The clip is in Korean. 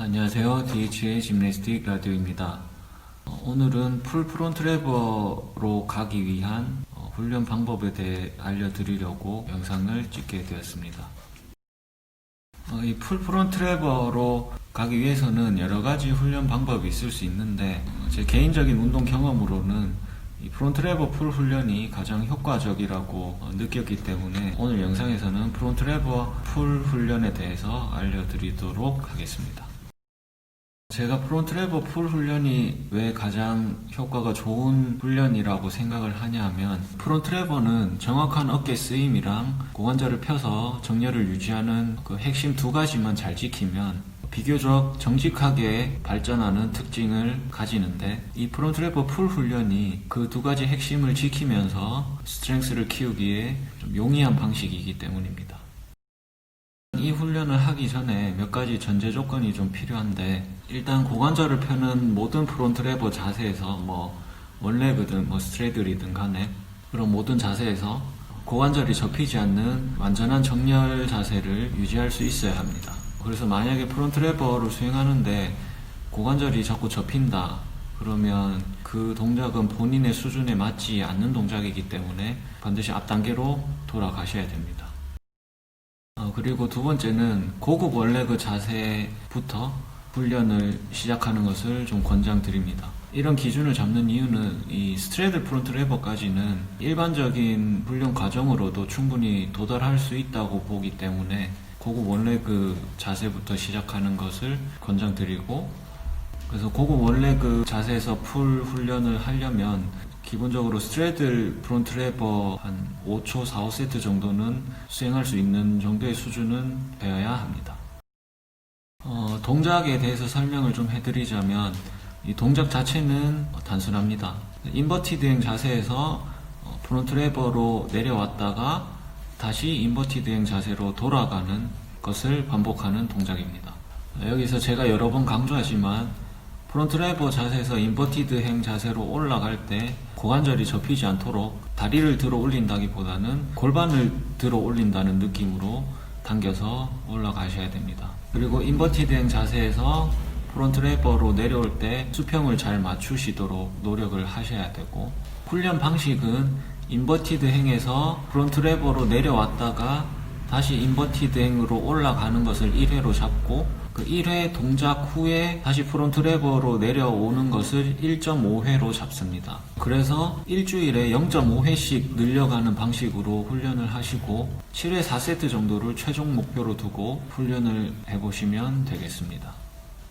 안녕하세요. DHA 짐네스틱 라디오입니다. 어, 오늘은 풀 프론트 레버로 가기 위한 어, 훈련 방법에 대해 알려드리려고 영상을 찍게 되었습니다. 어, 이풀 프론트 레버로 가기 위해서는 여러 가지 훈련 방법이 있을 수 있는데 어, 제 개인적인 운동 경험으로는 이 프론트 레버 풀 훈련이 가장 효과적이라고 어, 느꼈기 때문에 오늘 영상에서는 프론트 레버 풀 훈련에 대해서 알려드리도록 하겠습니다. 제가 프론트 레버 풀 훈련이 왜 가장 효과가 좋은 훈련이라고 생각을 하냐면 프론트 레버는 정확한 어깨 쓰임이랑 고관절을 펴서 정렬을 유지하는 그 핵심 두 가지만 잘 지키면 비교적 정직하게 발전하는 특징을 가지는데 이 프론트 레버 풀 훈련이 그 두 가지 핵심을 지키면서 스트렝스를 키우기에 좀 용이한 방식이기 때문입니다. 이 훈련을 하기 전에 몇 가지 전제 조건이 좀 필요한데 일단 고관절을 펴는 모든 프론트 레버 자세에서 뭐 원레그든 뭐 스트레들이든 간에 그런 모든 자세에서 고관절이 접히지 않는 완전한 정렬 자세를 유지할 수 있어야 합니다. 그래서 만약에 프론트 레버를 수행하는데 고관절이 자꾸 접힌다 그러면 그 동작은 본인의 수준에 맞지 않는 동작이기 때문에 반드시 앞 단계로 돌아가셔야 됩니다. 어, 그리고 두 번째는 고급 원레그 자세부터 훈련을 시작하는 것을 좀 권장드립니다. 이런 기준을 잡는 이유는 이 스트레드 프론트 레버까지는 일반적인 훈련 과정으로도 충분히 도달할 수 있다고 보기 때문에 고급 원레그 자세부터 시작하는 것을 권장드리고 그래서 고급 원레그 자세에서 풀 훈련을 하려면 기본적으로 스트레들 프론트 레버 한 5초, 4, 5세트 정도는 수행할 수 있는 정도의 수준은 되어야 합니다. 어, 동작에 대해서 설명을 좀 해드리자면 이 동작 자체는 단순합니다. 인버티드행 자세에서 어, 프론트 레버로 내려왔다가 다시 인버티드행 자세로 돌아가는 것을 반복하는 동작입니다. 여기서 제가 여러 번 강조하지만 프론트 레버 자세에서 인버티드 행 자세로 올라갈 때 고관절이 접히지 않도록 다리를 들어 올린다기보다는 골반을 들어 올린다는 느낌으로 당겨서 올라가셔야 됩니다. 그리고 인버티드 행 자세에서 프론트 레버로 내려올 때 수평을 잘 맞추시도록 노력을 하셔야 되고 훈련 방식은 인버티드 행에서 프론트 레버로 내려왔다가 다시 인버티드 행으로 올라가는 것을 1회로 잡고 그 1회 동작 후에 다시 프론트 레버로 내려오는 것을 1.5회로 잡습니다. 그래서 일주일에 0.5회씩 늘려가는 방식으로 훈련을 하시고 7회 4세트 정도를 최종 목표로 두고 훈련을 해보시면 되겠습니다.